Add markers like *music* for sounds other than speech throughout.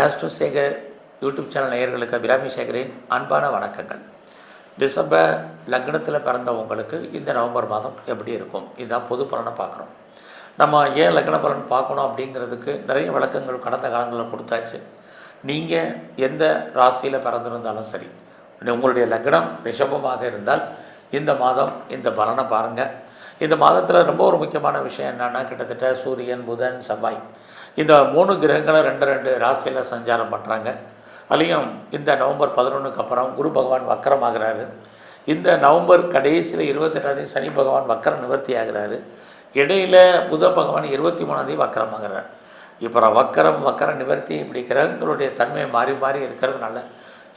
ஆஸ்ட்ரோசேகர் YouTube channel நேயர்களுக்கு அபிராமி சேகரின் அன்பான வணக்கங்கள். டிசம்பர் லக்னத்தில் பிறந்தவங்களுக்கு இந்த நவம்பர் மாதம் எப்படி இருக்கும்? இதுதான் பொது பலனை பார்க்குறோம் நம்ம ஏன் லக்ன பலன் பார்க்கணும் அப்படிங்கிறதுக்கு நிறைய விளக்கங்கள் கடந்த காலங்களில் கொடுத்தாச்சு. நீங்கள் எந்த ராசியில் பிறந்திருந்தாலும் சரி உங்களுடைய லக்னம் ரிஷபமாக இருந்தால் இந்த மாதம் இந்த பலனை பாருங்கள் இந்த மாதத்தில் ரொம்ப ஒரு முக்கியமான விஷயம் என்னென்னா கிட்டத்தட்ட சூரியன் புதன் செவ்வாய். இந்த மூணு கிரகங்களும் ரெண்டு ரெண்டு ராசியில் சஞ்சாரம் பண்ணுறாங்க அதுலேயும் இந்த நவம்பர் பதினொன்றுக்கு அப்புறம் குரு பகவான் வக்கரமாகிறாரு. இந்த நவம்பர் கடைசியில் இருபத்தெட்டாந்தேதி சனி பகவான் வக்கரம் நிவர்த்தி ஆகிறாரு. இடையில் புத பகவான் இருபத்தி மூணாந்தேதி வக்கரமாகிறார். இப்போ வக்கரம் வக்கர நிவர்த்தி இப்படி கிரகங்களுடைய தன்மை மாறி மாறி இருக்கிறதுனால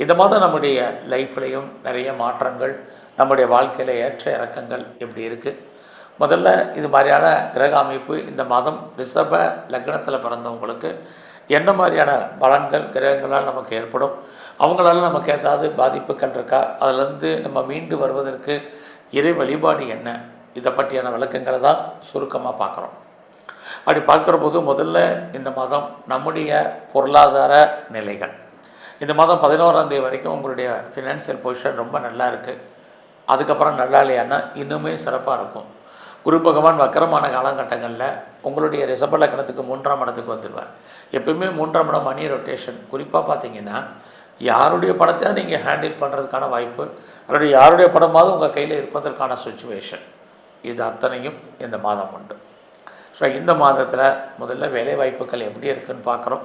இந்த மாதம் நம்முடைய லைஃப்லேயும் நிறைய மாற்றங்கள் நம்முடைய வாழ்க்கையில் ஏற்ற இறக்கங்கள் இப்படி இருக்குது முதல்ல இது மாதிரியான கிரக அமைப்பு இந்த மாதம் ரிஷப லக்னத்தில் பிறந்தவங்களுக்கு என்ன மாதிரியான பலன்கள் கிரகங்களால் நமக்கு ஏற்படும்? அவங்களால நமக்கு ஏதாவது பாதிப்புகள் இருக்கா? அதிலேருந்து நம்ம மீண்டு வருவதற்கு இறை வழிபாடு என்ன? இதை பற்றியான விளக்கங்களை தான் சுருக்கமாக பார்க்குறோம். அப்படி பார்க்குற போது முதல்ல இந்த மாதம் நம்முடைய பொருளாதார நிலைகள். இந்த மாதம் பதினோராம் தேதி வரைக்கும் உங்களுடைய ஃபினான்ஷியல் பொசிஷன் ரொம்ப நல்லா இருக்குது அதுக்கப்புறம் நல்லா இல்லையானா இன்னுமே சிறப்பாக இருக்கும். குரு பகவான் வக்கரமான காலகட்டங்களில் உங்களுடைய ரிசபலக்கணத்துக்கு மூன்றாம் இடத்துக்கு வந்துடுவார். எப்பயுமே மூன்றாம் இடம் மணி ரொட்டேஷன் குறிப்பாக பார்த்தீங்கன்னா யாருடைய படத்தை நீங்கள் ஹேண்டில் பண்ணுறதுக்கான வாய்ப்பு அல்லது யாருடைய படமாவது உங்கள் கையில் இருப்பதற்கான சுச்சுவேஷன் இது அத்தனையும் இந்த மாதம் உண்டு. ஸோ இந்த மாதத்தில் முதல்ல வேலை வாய்ப்புகள் எப்படி இருக்குன்னு பார்க்குறோம்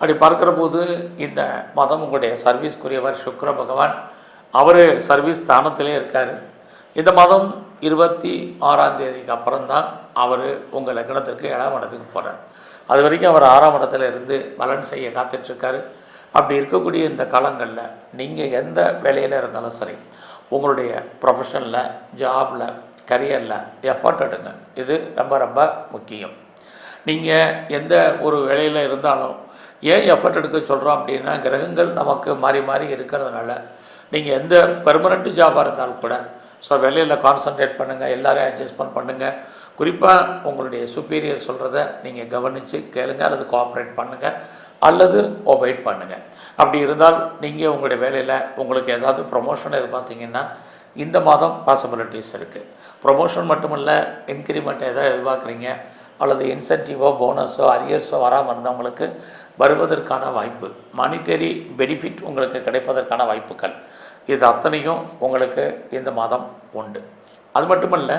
அப்படி பார்க்குற போது இந்த மாதம் உங்களுடைய சர்வீஸ்க்குரியவர் சுக்ர பகவான் அவர் சர்வீஸ் ஸ்தானத்திலே இருக்கார். இந்த மாதம் இருபத்தி ஆறாம் தேதிக்கு அப்புறம் தான் அவர் உங்கள் லக்னத்திற்கு ஏழாம் இடத்துக்கு போகிறார் அது வரைக்கும் அவர் ஆறாம் இடத்துல இருந்து பலன் செய்ய காத்துட்ருக்காரு. அப்படி இருக்கக்கூடிய இந்த காலங்களில் நீங்கள் எந்த வேலையில் இருந்தாலும் சரி உங்களுடைய ப்ரொஃபஷனில் ஜாபில் கரியரில் எஃபர்ட் எடுங்க. இது ரொம்ப ரொம்ப முக்கியம். நீங்கள் எந்த ஒரு வேலையில் இருந்தாலும் ஏன் எஃபர்ட் எடுக்க சொல்கிறோம் அப்படின்னா கிரகங்கள் நமக்கு மாறி மாறி இருக்கிறதுனால நீங்கள் எந்த பெர்மனண்ட் ஜாபாக இருந்தாலும் கூட ஸோ வேலையில் கான்சன்ட்ரேட் பண்ணுங்கள் எல்லோரும் அட்ஜஸ்ட்மெண்ட் பண்ணுங்கள் குறிப்பாக உங்களுடைய சுப்பீரியர் சொல்கிறத நீங்கள் கவனித்து கேளுங்க அல்லது கோஆப்ரேட் பண்ணுங்கள் அல்லது ஒபைட் பண்ணுங்கள் அப்படி இருந்தால் நீங்கள் உங்களுடைய வேலையில் உங்களுக்கு ஏதாவது ப்ரொமோஷன் எதிர்பார்த்தீங்கன்னா இந்த மாதம் பாசிபிலிட்டிஸ் இருக்குது ப்ரொமோஷன் மட்டுமல்ல இன்க்ரிமெண்ட் எதாவது எதிர்பார்க்குறீங்க அல்லது இன்சென்டிவோ போனஸோ அரியர்ஸோ வராமல் இருந்தவங்களுக்கு வருவதற்கான வாய்ப்பு. மானிட்டரி பெனிஃபிட் உங்களுக்கு கிடைப்பதற்கான வாய்ப்புகள். இது அத்தனையும் உங்களுக்கு இந்த மாதம் உண்டு. அது மட்டுமல்ல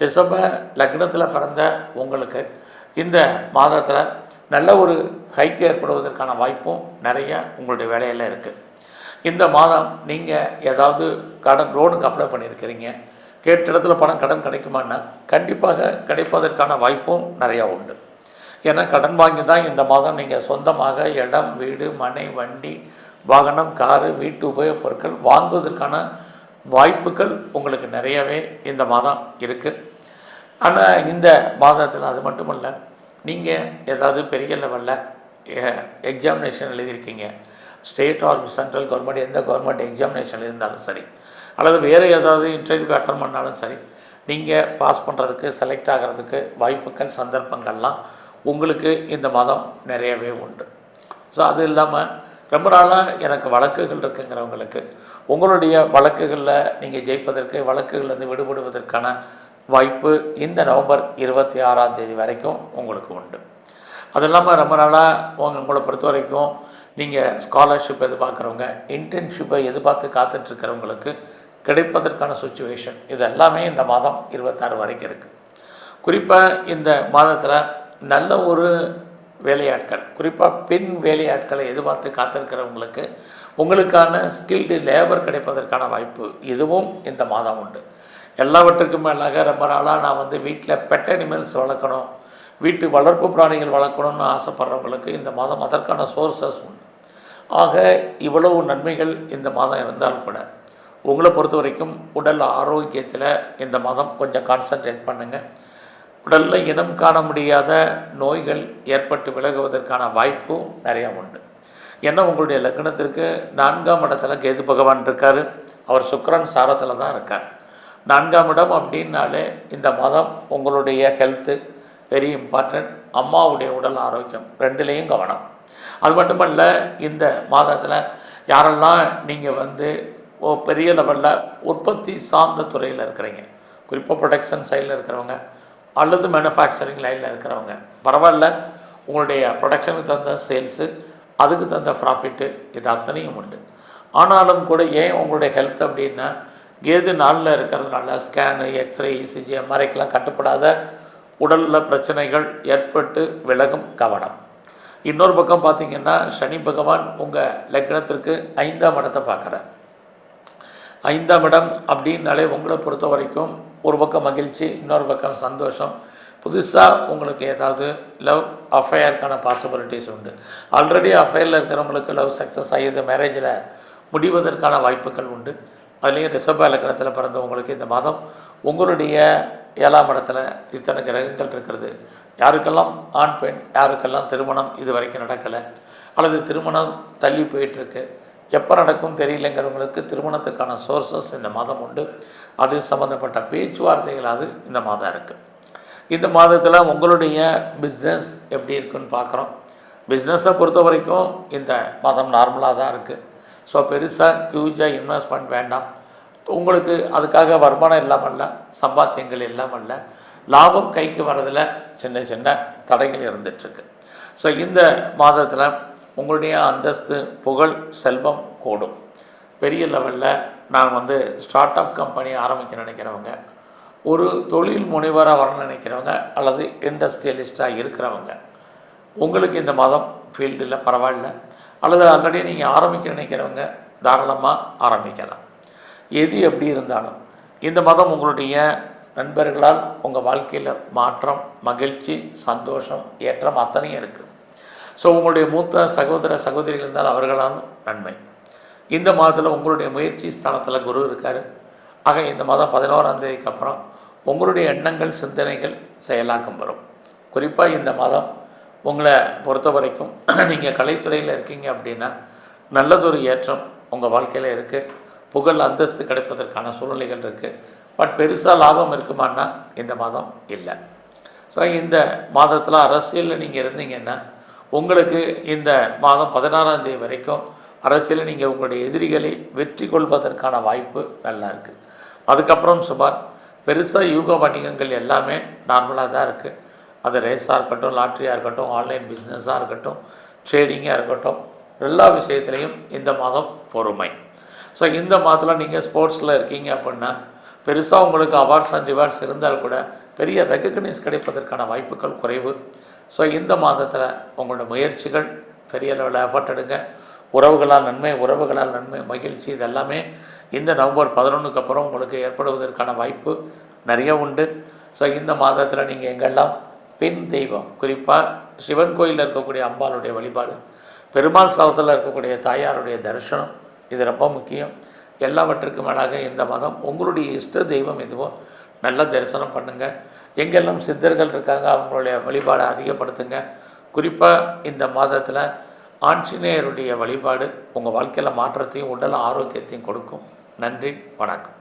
டிசம்பர் லக்னத்தில் பிறந்த உங்களுக்கு இந்த மாதத்தில் நல்ல ஒரு ஹைக்கு ஏற்படுவதற்கான வாய்ப்பும் நிறைய உங்களுடைய வேலையில் இருக்குது இந்த மாதம் நீங்கள் ஏதாவது கடன் லோனுக்கு அப்ளை பண்ணியிருக்கிறீங்க. கேட்ட இடத்துல பணம் கடன் கிடைக்குமான்னா கண்டிப்பாக கிடைப்பதற்கான வாய்ப்பும் நிறையா உண்டு. ஏன்னா கடன் வாங்கி தான் இந்த மாதம் நீங்கள் சொந்தமாக இடம் வீடு மனை வண்டி வாகனம் காரு வீட்டு உபயோகப் பொருட்கள் வாங்குவதற்கான வாய்ப்புகள் உங்களுக்கு நிறையவே இந்த மாதம் இருக்குது ஆனால் இந்த மாதத்தில் அது மட்டும் இல்லை நீங்கள் ஏதாவது பெரிய லெவலில் எக்ஸாமினேஷன் எழுதியிருக்கீங்க. ஸ்டேட் ஆர் சென்ட்ரல் கவர்மெண்ட் எந்த கவர்மெண்ட் எக்ஸாமினேஷன் இருந்தாலும் சரி அல்லது வேறு ஏதாவது இன்டர்வியூ அட்டன் பண்ணாலும் சரி நீங்கள் பாஸ் பண்ணுறதுக்கு செலக்ட் ஆகிறதுக்கு வாய்ப்புகள் சந்தர்ப்பங்கள்லாம் உங்களுக்கு இந்த மாதம் நிறையவே உண்டு. ஸோ அது இல்லாமல் ரொம்ப நாளாக எனக்கு வழக்குகள் இருக்குங்கிறவங்களுக்கு உங்களுடைய வழக்குகளில் நீங்கள் ஜெயிப்பதற்கு வழக்குகள்லேருந்து விடுபடுவதற்கான வாய்ப்பு இந்த நவம்பர் இருபத்தி ஆறாம் தேதி வரைக்கும் உங்களுக்கு உண்டு. அது இல்லாமல் ரொம்ப நாளாக உங்களை பொறுத்த வரைக்கும் நீங்கள் ஸ்காலர்ஷிப் எதிர்பார்க்குறவங்க இன்டர்ன்ஷிப்பை எதிர்பார்த்து காத்துட்ருக்கிறவங்களுக்கு கிடைப்பதற்கான சுச்சுவேஷன் இது எல்லாமே இந்த மாதம் இருபத்தாறு வரைக்கும் இருக்குது குறிப்பாக இந்த மாதத்தில் நல்ல ஒரு வேலையாட்கள். குறிப்பாக பெண் வேலையாட்களை எதிர்பார்த்து காத்திருக்கிறவங்களுக்கு உங்களுக்கான ஸ்கில்டு லேபர் கிடைப்பதற்கான வாய்ப்பு இதுவும் இந்த மாதம் உண்டு. எல்லாவற்றுக்கும் மேலாக ரொம்ப நாளாக நான் வந்து வீட்டில் பெட் அனிமல்ஸ் வளர்க்கணும் வீட்டு வளர்ப்பு பிராணிகள் வளர்க்கணும்னு ஆசைப்படுறவங்களுக்கு இந்த மாதம் அதற்கான சோர்சஸ் உண்டு. ஆக இவ்வளவு நன்மைகள் இந்த மாதம் இருந்தாலும் கூட உங்களை பொறுத்த வரைக்கும் உடல் ஆரோக்கியத்தில் இந்த மாதம் கொஞ்சம் கான்சன்ட்ரேட் பண்ணுங்கள் உடலில் இனம் காண முடியாத நோய்கள் ஏற்பட்டு விலகுவதற்கான வாய்ப்பும் நிறையா உண்டு. ஏன்னா உங்களுடைய லக்னத்திற்கு? நான்காம் இடத்துல கேது பகவான் இருக்கார். அவர் சுக்கரன் சாரத்தில் தான் இருக்கார். நான்காம் இடம் அப்படின்னாலே இந்த மாதம் உங்களுடைய ஹெல்த்து வெரி இம்பார்ட்டண்ட் அம்மாவுடைய உடல் ஆரோக்கியம் ரெண்டுலேயும் கவனம். அது மட்டுமல்ல இந்த மாதத்தில் யாரெல்லாம் நீங்கள் வந்து ஓ பெரிய லெவலில் உற்பத்தி சார்ந்த துறையில் இருக்கிறீங்க. குறிப்பாக ப்ரொடக்ஷன் சைடில் இருக்கிறவங்க. அல்லது மேனுஃபேக்சரிங் லைனில் இருக்கிறவங்க. பரவாயில்ல உங்களுடைய ப்ரொடக்ஷனுக்கு தகுந்த சேல்ஸு அதுக்கு தகுந்த ப்ராஃபிட்டு இது அத்தனையும் உண்டு. ஆனாலும் கூட ஏன் உங்களுடைய ஹெல்த் அப்படின்னா கேது நாளில் இருக்கிறதுனால ஸ்கேனு எக்ஸ்ரே இசிஜி எம்ஆர்ஐக்கெலாம் கட்டுப்படாத உடலில் பிரச்சனைகள் ஏற்பட்டு விலகும் கவனம். இன்னொரு பக்கம் பார்த்தீங்கன்னா சனி பகவான் உங்கள் லக்னத்திற்கு ஐந்தாம் இடத்தை பார்க்குறார். ஐந்தாம் இடம் அப்படின்னாலே உங்களை பொறுத்த வரைக்கும் ஒரு பக்கம் மகிழ்ச்சி இன்னொரு பக்கம் சந்தோஷம். புதுசாக உங்களுக்கு ஏதாவது லவ் அஃபேருக்கான பாசிபிலிட்டிஸ் உண்டு. ஆல்ரெடி அஃபேரில் இருக்கிறவங்களுக்கு லவ் சக்ஸஸ் ஆகியது மேரேஜில் முடிவதற்கான வாய்ப்புகள் உண்டு. அதுலேயும் ரிஷப இலக்கணத்தில் பிறந்தவங்களுக்கு இந்த மாதம் உங்களுடைய ஏழாம் இடத்துல இத்தனை கிரகங்கள் இருக்கிறது. யாருக்கெல்லாம் ஆண் பெண் யாருக்கெல்லாம் திருமணம் இது வரைக்கும் நடக்கலை அல்லது திருமணம் தள்ளி போயிட்டுருக்கு எப்போ நடக்கும் தெரியலங்கிறவங்களுக்கு திருமணத்துக்கான சோர்சஸ் இந்த மாதம் உண்டு. அது சம்மந்தப்பட்ட பேச்சுவார்த்தைகள் அது இந்த மாதம் இருக்குது இந்த மாதத்தில் உங்களுடைய பிஸ்னஸ் எப்படி இருக்குன்னு பார்க்குறோம் பிஸ்னஸை பொறுத்த வரைக்கும் இந்த மாதம் நார்மலாக தான் இருக்குது ஸோ பெருசாக ஹியூஜாக இன்வெஸ்ட்மெண்ட் வேண்டாம். உங்களுக்கு அதுக்காக வருமானம் இல்லாமல் இல்லை சம்பாத்தியங்கள் இல்லாமல் இல்லை லாபம் கைக்கு வரதில் சின்ன சின்ன தடைகள் இருந்துகிட்ருக்கு ஸோ இந்த மாதத்தில் உங்களுடைய அந்தஸ்து புகழ் செல்வம் கூடும். பெரிய லெவலில் நான் வந்து ஸ்டார்ட் அப் கம்பெனி ஆரம்பிக்க நினைக்கிறவங்க ஒரு தொழில் முனைவராக வரணும்னு நினைக்கிறவங்க அல்லது இண்டஸ்ட்ரியலிஸ்ட்டாக இருக்கிறவங்க உங்களுக்கு இந்த மாதம் ஃபீல்டில் பரவாயில்ல அல்லது ஆல்ரெடி நீங்கள் ஆரம்பிக்க நினைக்கிறவங்க தாராளமாக ஆரம்பிக்கலாம். எது எப்படி இருந்தாலும் இந்த மாதம் உங்களுடைய நண்பர்களால் உங்கள் வாழ்க்கையில் மாற்றம் மகிழ்ச்சி சந்தோஷம் ஏற்றம் அத்தனையும் இருக்குது ஸோ உங்களுடைய மூத்த சகோதர சகோதரிகள் இருந்தால் அவர்களான நன்மை. இந்த மாதத்தில் உங்களுடைய முயற்சி ஸ்தானத்தில் குரு இருக்கார். ஆக இந்த மாதம் பதினோராம் தேதிக்கு அப்புறம் உங்களுடைய எண்ணங்கள் சிந்தனைகள் செயலாக்கம் வரும். குறிப்பாக இந்த மாதம் உங்களை பொறுத்த வரைக்கும் *clears throat* நீங்கள் கலைத்துறையில் இருக்கீங்க அப்படின்னா நல்லதொரு ஏற்றம் உங்கள் வாழ்க்கையில் இருக்குது புகழ் அந்தஸ்து கிடைப்பதற்கான சூழ்நிலைகள் இருக்குது பட் பெருசாக லாபம் இருக்குமான்னா இந்த மாதம் இல்லை. ஸோ இந்த மாதத்தில் அரசியலில் நீங்கள் இருந்தீங்கன்னா உங்களுக்கு இந்த மாதம் பதினாறாம் தேதி வரைக்கும் அரசியலில் நீங்கள் உங்களுடைய எதிரிகளை வெற்றி கொள்வதற்கான வாய்ப்பு நல்லா இருக்குது அதுக்கப்புறம் சுமார் பெருசாக யூக வணிகங்கள் எல்லாமே நார்மலாக தான் இருக்குது அது ரேஸாக இருக்கட்டும் லாட்ரியாக இருக்கட்டும் ஆன்லைன் பிஸ்னஸாக இருக்கட்டும் ட்ரேடிங்காக இருக்கட்டும் எல்லா விஷயத்துலேயும் இந்த மாதம் பொறுமை. ஸோ இந்த மாதத்தில் நீங்கள் ஸ்போர்ட்ஸில் இருக்கீங்க அப்படின்னா பெருசாக உங்களுக்கு அவார்ட்ஸ் அண்ட் ரிவார்ட்ஸ் இருந்தால் கூட பெரிய ரெக்கக்னைஸ் கிடைப்பதற்கான வாய்ப்புகள் குறைவு. ஸோ இந்த மாதத்தில் உங்களோட முயற்சிகள் பெரிய லெவலில் எஃபர்ட் எடுங்க. உறவுகளால் நன்மை உறவுகளால் நன்மை மகிழ்ச்சி இதெல்லாமே இந்த நவம்பர் பதினொன்றுக்கு அப்புறம் உங்களுக்கு ஏற்படுவதற்கான வாய்ப்பு நிறைய உண்டு. ஸோ இந்த மாதத்தில் நீங்கள் எங்கெல்லாம் பெண் தெய்வம் குறிப்பாக சிவன் கோயிலில் இருக்கக்கூடிய அம்பாளுடைய வழிபாடு பெருமாள் ஸ்தலத்தில் இருக்கக்கூடிய தாயாருடைய தரிசனம் இது ரொம்ப முக்கியம். எல்லாவற்றுக்கும் மேலாக இந்த மாதம் உங்களுடைய இஷ்ட தெய்வம் எதுவோ நல்லா தரிசனம் பண்ணுங்கள் எங்கெல்லாம் சித்தர்கள் இருக்காங்க அவங்களுடைய வழிபாடை அதிகப்படுத்துங்க. குறிப்பாக இந்த மாதத்தில் ஆஞ்சநேயருடைய வழிபாடு உங்கள் வாழ்க்கையில் மாற்றத்தையும் உடல் ஆரோக்கியத்தையும் கொடுக்கும். நன்றி வணக்கம்.